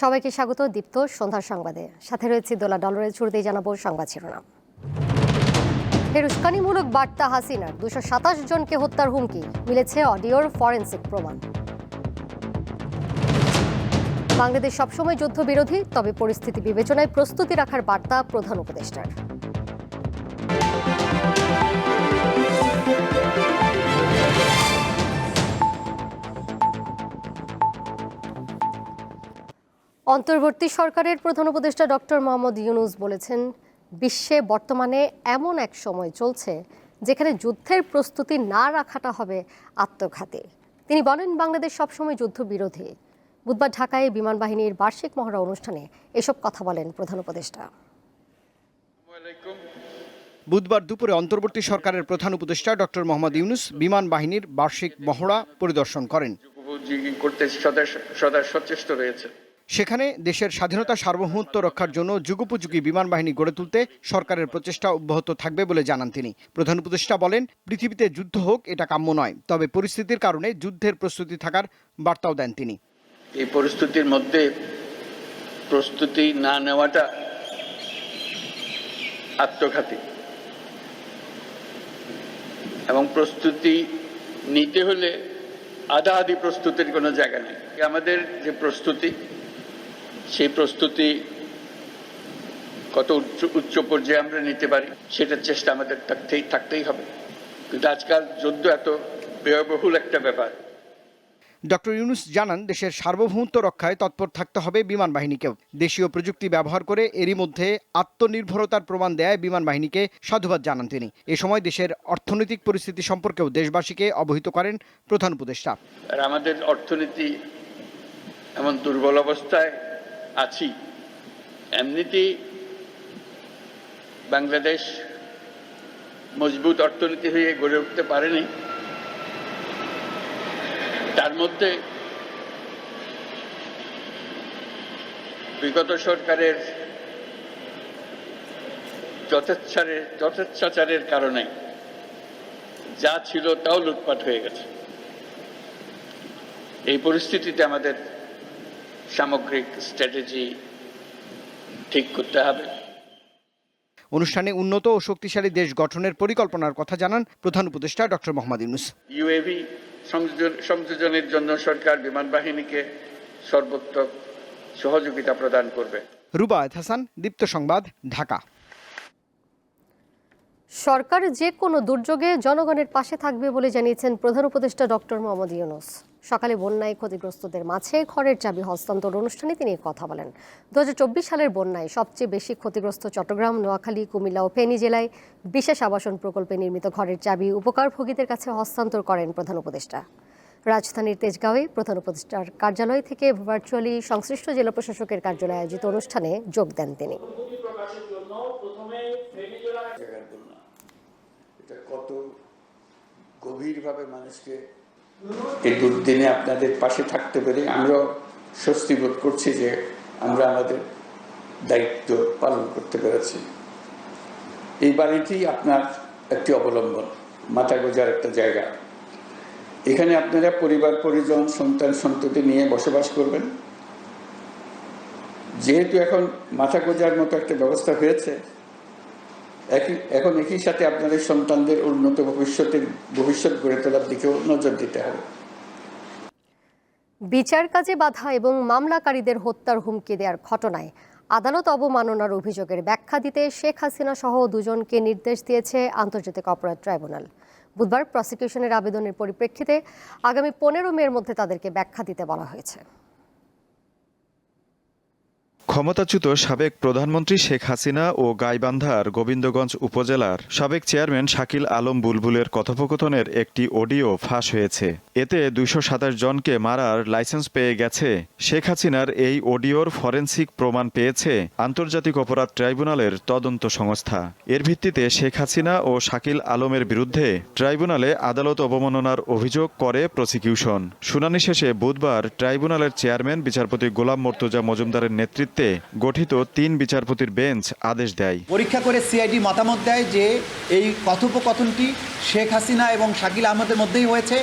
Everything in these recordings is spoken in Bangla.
সবাইকে স্বাগত দীপ্ত সন্ধ্যার সংবাদে। সাথে রয়েছে দোলা ডলারের শুরুতেই জানাব সংবাদ শিরোনাম। ফের উস্কানিমূলক বার্তা হাসিনার, দুশো সাতাশ জনকে হত্যার হুমকি, মিলেছে অডিওর ফরেন্সিক প্রমাণ। বাংলাদেশ সবসময় যুদ্ধবিরোধী, তবে পরিস্থিতি বিবেচনায় প্রস্তুতি রাখার বার্তা প্রধান উপদেষ্টার। অন্তর্বর্তী সরকারের প্রধান উপদেষ্টা ডক্টর মোহাম্মদ ইউনুস বলেছেন বিশ্বে বর্তমানে এমন এক সময় চলছে যেখানে যুদ্ধের প্রস্তুতি না রাখাটা হবে আত্মঘাতী। তিনি বলেন বাংলাদেশ সবসময় যুদ্ধবিরোধী। বুধবার ঢাকায় বিমান বাহিনীর বার্ষিক মহড়া অনুষ্ঠানে এসব কথা বলেন প্রধান উপদেষ্টা। বুধবার দুপুরে অন্তর্বর্তী সরকারের প্রধান উপদেষ্টা ডক্টর মোহাম্মদ ইউনুস বিমান বাহিনীর বার্ষিক মহড়া পরিদর্শন করেন। করতে সদা সদা সচেষ্ট রয়েছে। সেখানে দেশের স্বাধীনতা সার্বভৌমত্ব রক্ষার জন্য যুগোপযোগী বিমান বাহিনী গড়ে তুলতে সরকারের প্রচেষ্টা অব্যাহত থাকবে বলে জানান তিনি। প্রধান উপদেষ্টা বলেন, পৃথিবীতে যুদ্ধ হোক, এটা কাম্য নয়, তবে পরিস্থিতির কারণে যুদ্ধের প্রস্তুতি থাকার বার্তাও দেন তিনি। এই পরিস্থিতির মধ্যে প্রস্তুতি না নেওয়াটা আত্মঘাতী। এবং প্রস্তুতি নিতে হলে আধা আধি প্রস্তুতির কোনো জায়গা নেই। আমাদের যে প্রস্তুতি সেই প্রস্তুতি কত উচ্চ উচ্চ পর্যায়ে আমরা নিতে পারি সেটার চেষ্টা আমাদের থাকতেই থাকতেই হবে। কিন্তু আজকাল যুদ্ধ এত ব্যয়বহুল একটা ব্যাপার। ডক্টর ইউনুস জানান দেশের সার্বভৌমত্ব রক্ষায় তৎপর থাকতে হবে বিমান বাহিনীকেও। দেশীয় প্রযুক্তি ব্যবহার করে এরই মধ্যে আত্মনির্ভরতার প্রমাণ দেয় বিমান বাহিনীকে সাধুবাদ জানান তিনি। এ সময় দেশের অর্থনৈতিক পরিস্থিতি সম্পর্কেও দেশবাসীকে অবহিত করেন প্রধান উপদেষ্টা। আমাদের অর্থনীতি এমন দুর্বল অবস্থায় আছি। এমনিতেই বাংলাদেশ মজবুত অর্থনীতি হয়ে গড়ে উঠতে পারেনি। তার মধ্যে বিগত সরকারের যথেচ্ছারের যথেচ্ছাচারের কারণে যা ছিল তাও লুটপাট হয়ে গেছে। এই পরিস্থিতিতে আমাদের সামগ্রিক স্ট্র্যাটেজি ঠিক করতে হবে। অনুষ্ঠানে উন্নত ও শক্তিশালী দেশ গঠনের পরিকল্পনার কথা জানান প্রধান উপদেষ্টা ডক্টর মোহাম্মদ ইউনুস। ইউএভি সংযোজন সংযোজনের জন্য সরকার বিমান বাহিনীকে সর্বোত্তম সহযোগিতা প্রদান করবে। রুবায়ত হাসান দীপ্ত সংবাদ ঢাকা। সরকার যে কোনো দুর্যোগে জনগণের পাশে থাকবে বলে জানিয়েছেন প্রধান উপদেষ্টা ডক্টর মোহাম্মদ ইউনুস। সকালে বন্যায় ক্ষতিগ্রস্তদের মাঝে ঘরের চাবি হস্তান্তর অনুষ্ঠানে তিনি কথা বলেন। দু হাজার চব্বিশ সালের বন্যায় সবচেয়ে বেশি ক্ষতিগ্রস্ত চট্টগ্রাম, নোয়াখালী, কুমিল্লা ও ফেনী জেলায় বিশেষ আবাসন প্রকল্পে নির্মিত ঘরের চাবি উপকারভোগীদের কাছে হস্তান্তর করেন প্রধান উপদেষ্টা। রাজধানীর তেজগাঁওয়ে প্রধান উপদেষ্টার কার্যালয় থেকে ভার্চুয়ালি সংশ্লিষ্ট জেলা প্রশাসকের কার্যালয়ে আয়োজিত অনুষ্ঠানে যোগ দেন তিনি। কত গভীরভাবে মানুষকে এই দুর্দিনে আপনাদের পাশে থাকতে পেরে আমরাও স্বস্তি বোধ করছি যে আমরা আমাদের দায়িত্ব পালন করতে পেরেছি। এই বাড়িটি আপনার একটি অবলম্বন, মাথা গোজার একটা জায়গা। এখানে আপনারা পরিবার, পরিজন, সন্তান, সন্ততি নিয়ে বসবাস করবেন। যেহেতু এখন মাথা গোজার মতো একটা ব্যবস্থা হয়েছে একই, এখন একই সাথে আপনাদের সন্তানদের উন্নত ভবিষ্যতের, ভবিষ্যৎ গড়ে তোলার দিকেও নজর দিতে হবে। বিচার কাজে বাধা এবং মামলাকারীদের হত্যার হুমকি দেওয়ার ঘটনায় আদালত অবমাননার অভিযোগের ব্যাখ্যা দিতে শেখ হাসিনা সহ দুজনকে নির্দেশ দিয়েছে আন্তর্জাতিক অপরাধ ট্রাইব্যুনাল। বুধবার প্রসিকিউশনের আবেদনের পরিপ্রেক্ষিতে আগামী পনেরো মের মধ্যে তাদেরকে ব্যাখ্যা দিতে বলা হয়েছে। ক্ষমতাচ্যুত সাবেক প্রধানমন্ত্রী শেখ হাসিনা ও গাইবান্ধার গোবিন্দগঞ্জ উপজেলার সাবেক চেয়ারম্যান শাকিল আলম বুলবুলের কথোপকথনের একটি অডিও ফাঁস হয়েছে। এতে দুইশো সাতাশ জনকে মারার লাইসেন্স পেয়ে গেছে। শেখ হাসিনার এই অডিওর ফরেন্সিক প্রমাণ পেয়েছে আন্তর্জাতিক অপরাধ ট্রাইব্যুনালের তদন্ত সংস্থা। এর ভিত্তিতে শেখ হাসিনা ও শাকিল আলমের বিরুদ্ধে ট্রাইব্যুনালে আদালত অবমাননার অভিযোগ করে প্রসিকিউশন। শুনানি শেষে বুধবার ট্রাইব্যুনালের চেয়ারম্যান বিচারপতি গোলাম মর্তুজা মজুমদারের নেতৃত্বে নেতৃত্বে গঠিত তিন বিচারপতির বেঞ্চ আদেশ দেয়। পরীক্ষা করে সিআইডি মতামত দেয় যে এই কথোপকথনটি শেখ হাসিনা এবং শাকিল আহমদের মধ্যেই হয়েছে।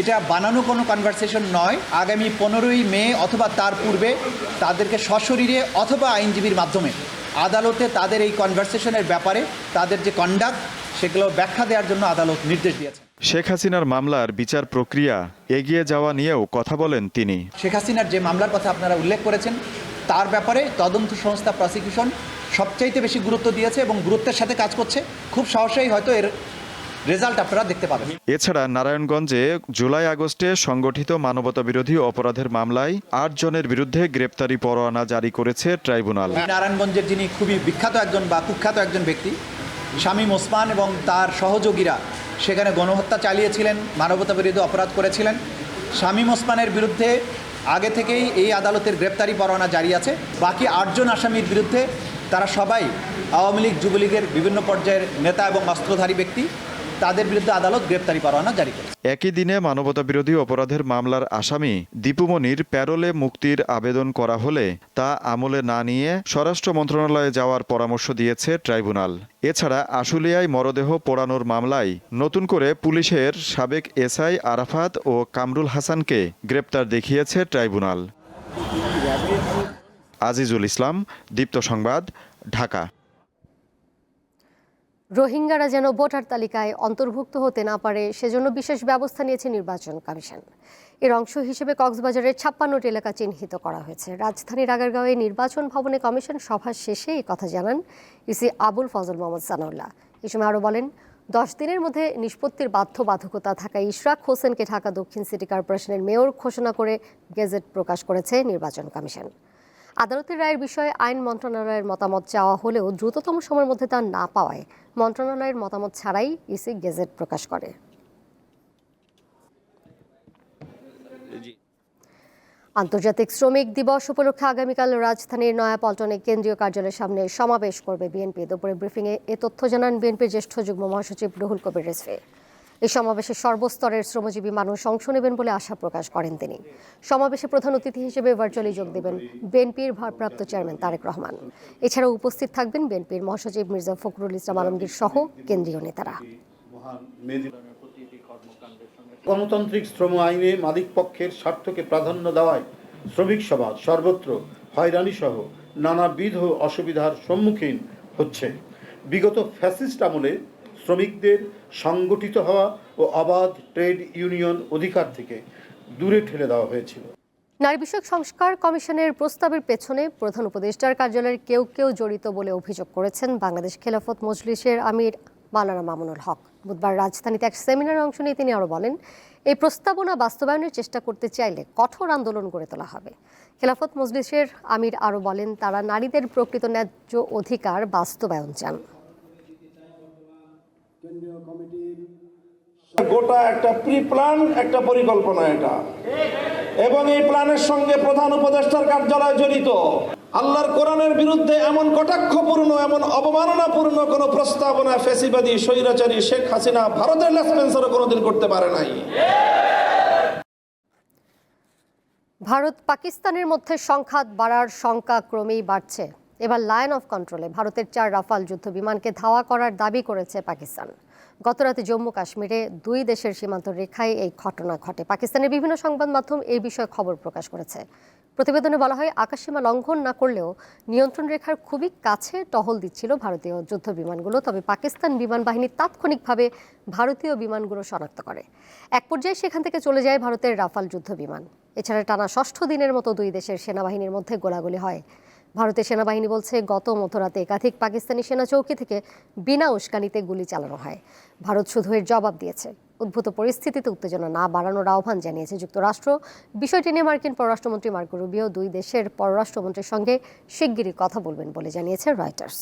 এটা বানানো কোনো কনভারসেশন নয়। আগামী পনেরোই মে অথবা তার পূর্বে তাদেরকে সশরীরে অথবা আইনজীবীর মাধ্যমে আদালতে তাদের এই কনভারসেশনের ব্যাপারে তাদের যে কন্ডাক্ট সেগুলো ব্যাখ্যা দেওয়ার জন্য আদালত নির্দেশ দিয়েছে। শেখ হাসিনার মামলার বিচার প্রক্রিয়া এগিয়ে যাওয়া নিয়েও কথা বলেন তিনি। শেখ হাসিনার যে মামলার কথা আপনারা উল্লেখ করেছেন তার ব্যাপারে তদন্ত সংস্থা প্রসিকিউশন সবচাইতে বেশি গুরুত্ব দিয়েছে এবং গুরুত্বের সাথে কাজ করছে। খুব সহসাই হয়তো এর রেজাল্ট আপনারা দেখতে পাবেন। এছাড়া নারায়ণগঞ্জে জুলাই আগস্টে সংগঠিত মানবতাবিরোধী অপরাধের মামলায় আট জনের বিরুদ্ধে গ্রেপ্তারি পরোয়ানা জারি করেছে ট্রাইব্যুনাল। নারায়ণগঞ্জের যিনি খুবই বিখ্যাত একজন বা কুখ্যাত একজন ব্যক্তি শামীম ওসমান এবং তার সহযোগীরা সেখানে গণহত্যা চালিয়েছিলেন মানবতা বিরোধী অপরাধ করেছিলেন। শামীম ওসমানের বিরুদ্ধে আগে থেকেই এই আদালতের গ্রেপ্তারি পরোয়ানা জারি আছে। বাকি আটজন আসামির বিরুদ্ধে তারা সবাই আওয়ামী লীগ, যুবলীগের বিভিন্ন পর্যায়ের নেতা এবং অস্ত্রধারী ব্যক্তি। তাদের বিরুদ্ধে আদালত গ্রেপ্তারি পরোয়ানা জারি করেছে। একই দিনে মানবতাবিরোধী অপরাধের মামলার আসামি দীপুমনির প্যারোলে মুক্তির আবেদন করা হলে তা আমলে না নিয়ে স্বরাষ্ট্র মন্ত্রণালয়ে যাওয়ার পরামর্শ দিয়েছে ট্রাইব্যুনাল। এছাড়া আশুলিয়ায় মরদেহ পোড়ানোর মামলায় নতুন করে পুলিশের সাবেক এসআই আরাফাত ও কামরুল হাসানকে গ্রেপ্তার দেখিয়েছে ট্রাইব্যুনাল। আজিজুল ইসলাম, দীপ্ত সংবাদ, ঢাকা। রোহিঙ্গারা যেন ভোটার তালিকায় অন্তর্ভুক্ত হতে না পারে, সেজন্য বিশেষ ব্যবস্থা নিয়েছে নির্বাচন কমিশন। এর অংশ হিসেবে কক্সবাজারের ছাপ্পান্নটি এলাকা চিহ্নিত করা হয়েছে। রাজধানীর আগারগাঁওয়ে নির্বাচন ভবনে কমিশন সভা শেষে এই কথা জানান ইসি আবুল ফজল মোহাম্মদ সানাউল্লাহ। এই সময় আরও বলেন, দশ দিনের মধ্যে নিষ্পত্তির বাধ্যবাধকতা থাকা ইশরাক হোসেনকে ঢাকা দক্ষিণ সিটি কর্পোরেশনের মেয়র ঘোষণা করে গেজেট প্রকাশ করেছে নির্বাচন কমিশন। আদালতের রায়ের বিষয়ে আইন মন্ত্রণালয়ের মতামত চাওয়া হলেও দ্রুততম সময়ের মধ্যে তা না পাওয়ায় মন্ত্রণালয়ের মতামত ছাড়াই ইসি গেজেট প্রকাশ করে। আন্তর্জাতিক শ্রমিক দিবস উপলক্ষে আগামীকাল রাজধানীর নয়াপল্টনে কেন্দ্রীয় কার্যালয়ের সামনে সমাবেশ করবে বিএনপি। দুপুরে ব্রিফিংয়ে এ তথ্য জানান বিএনপির জ্যেষ্ঠ যুগ্ম মহাসচিব রুহুল কবির রেজভি। এই সমাবেশে সর্বস্তরের শ্রমজীবী মানুষ অংশ নেবেন বলে আশা প্রকাশ করেন তিনি। সমাবেশে প্রধান অতিথি হিসেবে ভার্চুয়ালি যোগ দেবেন বিএনপির ভারপ্রাপ্ত চেয়ারম্যান তারেক রহমান। এছাড়াও উপস্থিত থাকবেন বিএনপির মহাসচিব মির্জা ফখরুল ইসলাম আলমগীর সহ কেন্দ্রীয় নেতারা। গণতান্ত্রিক শ্রম আইনে মালিক পক্ষের স্বার্থকে প্রাধান্য দেওয়ায় শ্রমিক সমাজ সর্বত্র হয়রানি সহ নানাবিধ অসুবিধার সম্মুখীন হচ্ছে। বিগত ফ্যাসিস্ট আমলে শ্রমিকদের সংগঠিত হওয়া ও অবাধ ট্রেড ইউনিয়ন অধিকার থেকে দূরে ঠেলে দেওয়া হয়েছিল। নারী বিষয়ক সংস্কার কমিশনের প্রস্তাবের পেছনে প্রধান উপদেষ্টার কার্যালয়ের কেউ কেউ জড়িত বলে অভিযোগ করেছেন বাংলাদেশ খেলাফত মজলিসের আমির মাওলানা মামুনুল হক। বুধবার রাজধানীতে এক সেমিনারে অংশ নিয়ে তিনি আরও বলেন, এই প্রস্তাবনা বাস্তবায়নের চেষ্টা করতে চাইলে কঠোর আন্দোলন গড়ে তোলা হবে। খেলাফত মজলিসের আমির আরও বলেন, তারা নারীদের প্রকৃত ন্যায্য অধিকার বাস্তবায়ন চান। গোটা একটা প্রি প্ল্যান একটা পরিকল্পনা এটা। এবং এই প্ল্যানের সঙ্গে প্রধান উপদেষ্টার কার্যালয় জড়িত। আল্লাহর কোরআনের বিরুদ্ধে এমন কটাক্ষপূর্ণ এমন অবমাননাপূর্ণ কোনো প্রস্তাবনা ফেসিবাদী স্বৈরাচারী শেখ হাসিনা ভারতের লেসপেন্সারও কোনোদিন করতে পারে নাই। ভারত পাকিস্তানের মধ্যে সংঘাত বাড়ার শঙ্কা ক্রমেই বাড়ছে। এবার লায়ন অফ কন্ট্রোলে ভারতের চার রাফাল যুদ্ধ বিমানকে ধাওয়া করার দাবি করেছে পাকিস্তান। গতরাতে জম্মু কাশ্মীরে দুই দেশের সীমান্ত রেখায় এই ঘটনা ঘটে। পাকিস্তানের বিভিন্ন সংবাদ মাধ্যম এই বিষয়ে খবর প্রকাশ করেছে। প্রতিবেদনে বলা হয়, আকাশসীমা লঙ্ঘন না করলেও নিয়ন্ত্রণ রেখার খুবই কাছে টহল দিচ্ছিল ভারতীয় যুদ্ধ বিমানগুলো, তবে পাকিস্তান বিমান বাহিনী তাৎক্ষণিকভাবে ভারতীয় বিমানগুলো শনাক্ত করে। এক পর্যায়ে সেখান থেকে চলে যায় ভারতের রাফাল যুদ্ধ বিমান। এছাড়া টানা ষষ্ঠ দিনের মতো দুই দেশের সেনাবাহিনীর মধ্যে গোলাগুলি হয়। ভারতের সেনাবাহিনী বলছে, গত মধ্যরাতে একাধিক পাকিস্তানি সেনা চৌকি থেকে বিনা উস্কানিতে গুলি চালানো হয়। ভারত শুধু এর জবাব দিয়েছে। উদ্ভূত পরিস্থিতিতে উত্তেজনা না বাড়ানোর আহ্বান জানিয়েছে যুক্তরাষ্ট্র। বিষয়টি নিয়ে মার্কিন পররাষ্ট্রমন্ত্রী মার্কো রুবিও দুই দেশের পররাষ্ট্রমন্ত্রীর সঙ্গে শিগগিরই কথা বলবেন বলে জানিয়েছে রয়টার্স।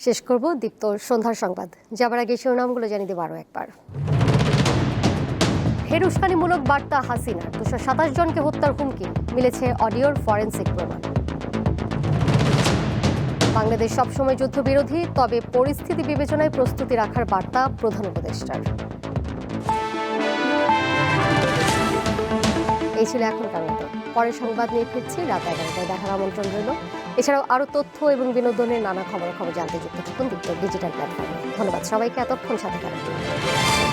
শেষ করব দীপ্ত সন্ধ্যার সংবাদ। যাবার আগে শিরোনামগুলো জানিয়ে দেবো আরও একবার। ফের উস্কানিমূলক বার্তা হাসিনার দুশো সাতাশ জনকে হত্যার হুমকি, মিলেছে অডিওর ফরেন্সিক প্রমাণ। বাংলাদেশ সবসময় যুদ্ধবিরোধী, তবে পরিস্থিতি বিবেচনায় প্রস্তুতি রাখার বার্তা প্রধান উপদেষ্টার। এই ছিল এখনকার মতো। পরের সংবাদ নিয়ে ফিরছি রাত এগারোটায়। দেখার আমন্ত্রণ রইল। এছাড়াও আরও তথ্য এবং বিনোদনের নানা খবর খবর জানতে যুক্ত থাকুন দীপ্ত ডিজিটাল প্ল্যাটফর্মে। ধন্যবাদ সবাইকে, এতক্ষণ সাথে থাকার